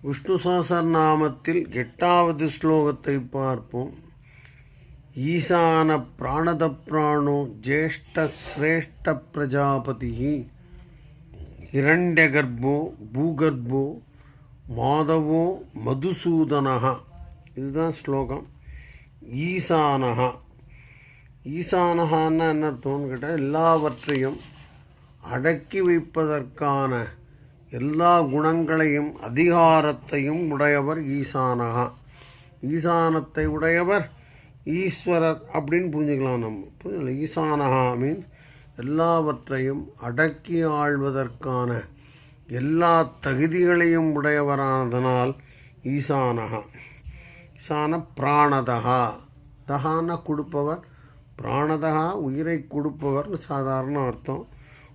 விஷ்ணு நாமத்தில் எட்டாவது ஸ்லோகத்தை பார்ப்போம். ஈசான பிராணத பிராணோ ஜேஷ்ட சிரேஷ்ட பிரஜாபதி இரண்டகர்போ பூகர்போ மாதவோ மதுசூதனஹா. இதுதான் ஸ்லோகம். ஈசானஹா. ஈசானஹான்னா என்ன அர்த்தம்னு கேட்டால் எல்லாவற்றையும் அடக்கி வைப்பதற்கான எல்லா குணங்களையும் அதிகாரத்தையும் உடையவர் ஈசானகா. ஈசானத்தை உடையவர் ஈஸ்வரர் அப்படின்னு புரிஞ்சுக்கலாம் நம்ம. புரியுதுல ஈசானகா மீன்ஸ் எல்லாவற்றையும் அடக்கி ஆள்வதற்கான எல்லா தகுதிகளையும் உடையவரானதனால் ஈசானகா. ஈசான பிராணதகா. தகான கொடுப்பவர். பிராணதகா உயிரை கொடுப்பவர்னு சாதாரண அர்த்தம்.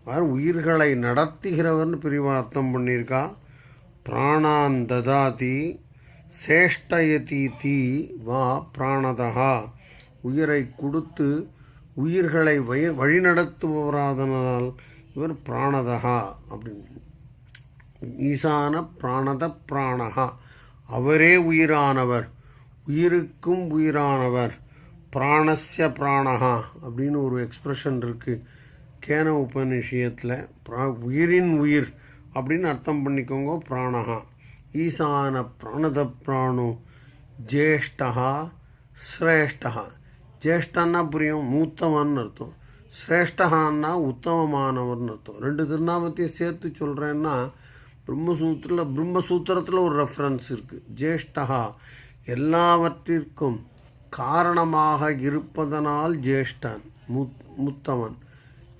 உயிர்களை நடத்துகிறவர்னு பிரிவா அர்த்தம் பண்ணியிருக்கா? பிராணான் ததாதி சேஷ்டயதி தீ வா பிராணதகா. உயிரை கொடுத்து உயிர்களை வழி வழிநடத்துபவராதனால் இவர் பிராணதகா அப்படின்னு. ஈசான பிராணத பிராணகா. அவரே உயிரானவர். உயிருக்கும் உயிரானவர். பிராணஸ்ய பிராணகா அப்படின்னு ஒரு எக்ஸ்பிரஷன் இருக்குது கேன உபநிஷயத்தில் பிரா உயிரின் உயிர் அப்படின்னு அர்த்தம் பண்ணிக்கோங்க பிராணகா. ஈசான பிராணத பிராணு ஜேஷ்டா சிரேஷ்டா ஜேஷ்டன்னா புரியும் மூத்தவன் அர்த்தம். சிரேஷ்டகான்னா உத்தமமானவர்னு அர்த்தம். ரெண்டு திருநாமத்தையும் சேர்த்து சொல்கிறேன்னா பிரம்மசூத்திரத்தில் பிரம்மசூத்திரத்தில் ஒரு ரெஃபரன்ஸ் இருக்குது ஜேஷ்டகா. எல்லாவற்றிற்கும் காரணமாக இருப்பதனால் ஜேஷ்டன் முத் முத்தவன்.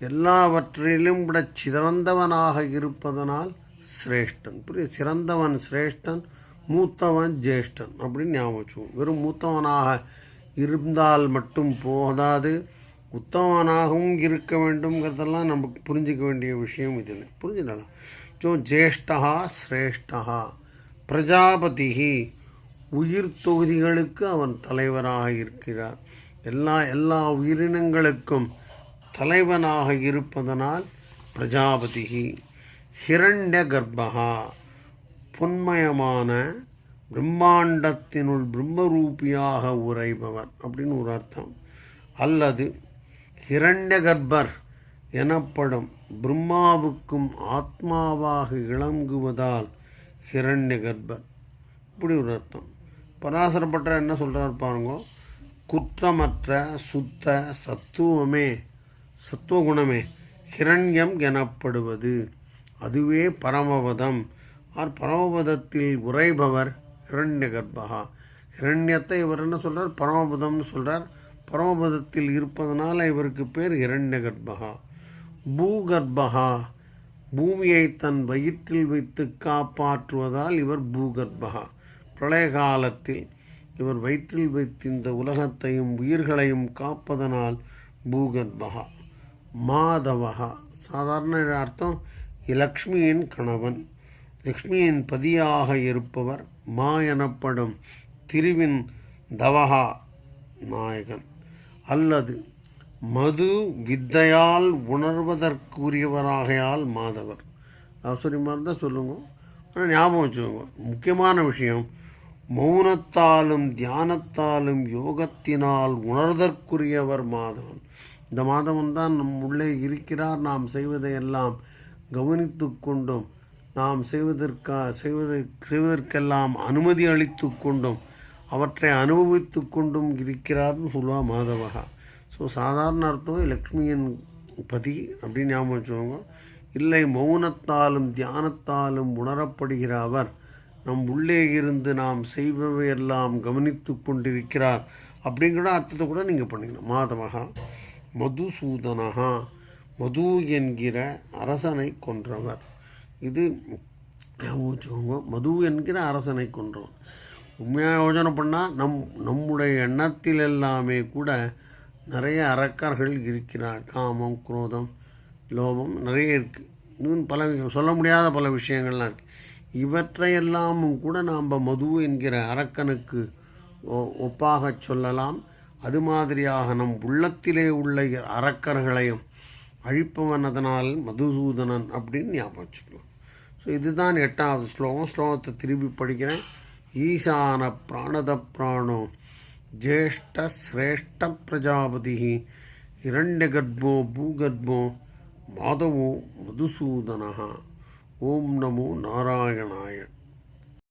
எல்லாவற்றிலும் விட சிறந்தவனாக இருப்பதனால் சிரேஷ்டன். புரிய சிறந்தவன் சிரேஷ்டன் மூத்தவன் ஜேஷ்டன் அப்படின்னு ஞாபகம் வெறும் மூத்தவனாக இருந்தால் மட்டும் போதாது உத்தமனாகவும் இருக்க வேண்டும்ங்கிறதெல்லாம் நமக்கு புரிஞ்சிக்க வேண்டிய விஷயம் இதில் புரிஞ்சுக்கலாம் ஜோ ஜேஷ்டா சிரேஷ்டா. பிரஜாபதி உயிர் தொகுதிகளுக்கு அவன் தலைவராக இருக்கிறார். எல்லா எல்லா உயிரினங்களுக்கும் தலைவனாக இருப்பதனால் பிரஜாபதி ஹிரண்ய கர்ப்பகா. பொன்மயமான பிரம்மாண்டத்தினுள் பிரம்மரூபியாக உரைபவர் அப்படின்னு ஒரு அர்த்தம். அல்லது ஹிரண்ய கர்ப்பர் எனப்படும் பிரம்மாவுக்கும் ஆத்மாவாக இளங்குவதால் ஹிரண்ய கர்ப்பர். இப்படி ஒரு அர்த்தம். பராசரப்பட்ட என்ன சொல்கிறார் பாருங்க? குற்றமற்ற சுத்த சத்துவமே சத்துவகுணமே ஹிரண்யம் எனப்படுவது. அதுவே பரமபதம் ஆர் பரமபதத்தில் உரைபவர் ஹிரண்ய கர்ப்பகா ஹிரண்யத்தை இவர் என்ன சொல்கிறார் பரமபதம்னு சொல்கிறார் பரமபதத்தில் இருப்பதனால் இவருக்கு பேர் இரண்ய கர்ப்பகா பூகர்பகா பூமியை தன் வயிற்றில் வைத்து காப்பாற்றுவதால் இவர் பூகர்பகா பிரளய காலத்தில் இவர் வயிற்றில் வைத்து இந்த உலகத்தையும் உயிர்களையும் காப்பதனால் பூகர்பகா மாதவகா சாதாரண அர்த்தம் லக்ஷ்மியின் கணவன். லக்ஷ்மியின் பதியாக இருப்பவர் மா எனப்படும் திருவின் தவகா நாயகன். அல்லது மது வித்தையால் உணர்வதற்குரியவராகையால் மாதவர். அவசரி இருந்தால் தான் சொல்லுங்க. ஆனால் ஞாபகம் வச்சுக்கோங்க. முக்கியமான விஷயம் மௌனத்தாலும் தியானத்தாலும் யோகத்தினால் உணர்தற்குரியவர் மாதவன். இந்த மாதவன் தான் நம் உள்ளே இருக்கிறார். நாம் செய்வதையெல்லாம் கவனித்து கொண்டும். நாம் செய்வதற்கா செய்வதை செய்வதற்கெல்லாம் அனுமதி அளித்து கொண்டும். அவற்றை அனுபவித்து கொண்டும் இருக்கிறார்னு சொல்லுவா மாதவகா. ஸோ சாதாரண அர்த்தம் லக்ஷ்மியின் பதி அப்படின்னு ஞாபகம் வச்சுக்கோங்க. இல்லை மௌனத்தாலும் தியானத்தாலும் உணரப்படுகிற அவர் நம் உள்ளே இருந்து நாம் செய்பவையெல்லாம் கவனித்து கொண்டிருக்கிறார். அப்படிங்கிற அர்த்தத்தை கூட நீங்கள் பண்ணிக்கணும். மாதவகா. மதுசூதனகா மது என்கிற அரசனை கொன்றவர். இது வச்சுக்கோங்க மது என்கிற அரசனை கொன்றவர். உண்மையாக யோசனை பண்ணால் நம் நம்முடைய எண்ணத்தில் எல்லாமே கூட நிறைய அரக்கர்கள் இருக்கிறார். காமம் குரோதம் லோபம் நிறைய இருக்குது இன்னும் பல சொல்ல முடியாத பல விஷயங்கள்லாம் இருக்குது இவற்றையெல்லாமும் கூட நாம் மது என்கிற அரக்கனுக்கு ஒப்பாகச் சொல்லலாம். அது மாதிரியாக நம் உள்ளத்திலே உள்ள அரக்கர்களையும் அழிப்பவன் அதனால் மதுசூதனன் அப்படின்னு ஞாபகம் வச்சுக்கலாம் ஸோ இதுதான் எட்டாவது ஸ்லோகம். ஸ்லோகத்தை திருப்பி படிக்கிறேன். ஈசான பிராணத பிராணோ ஜேஷ்ட சிரேஷ்ட பிரஜாபதி இரண்யகர்ப்போ பூகர்ப்போ மாதவோ மதுசூதனா ஓம் நமோ நாராயணாய.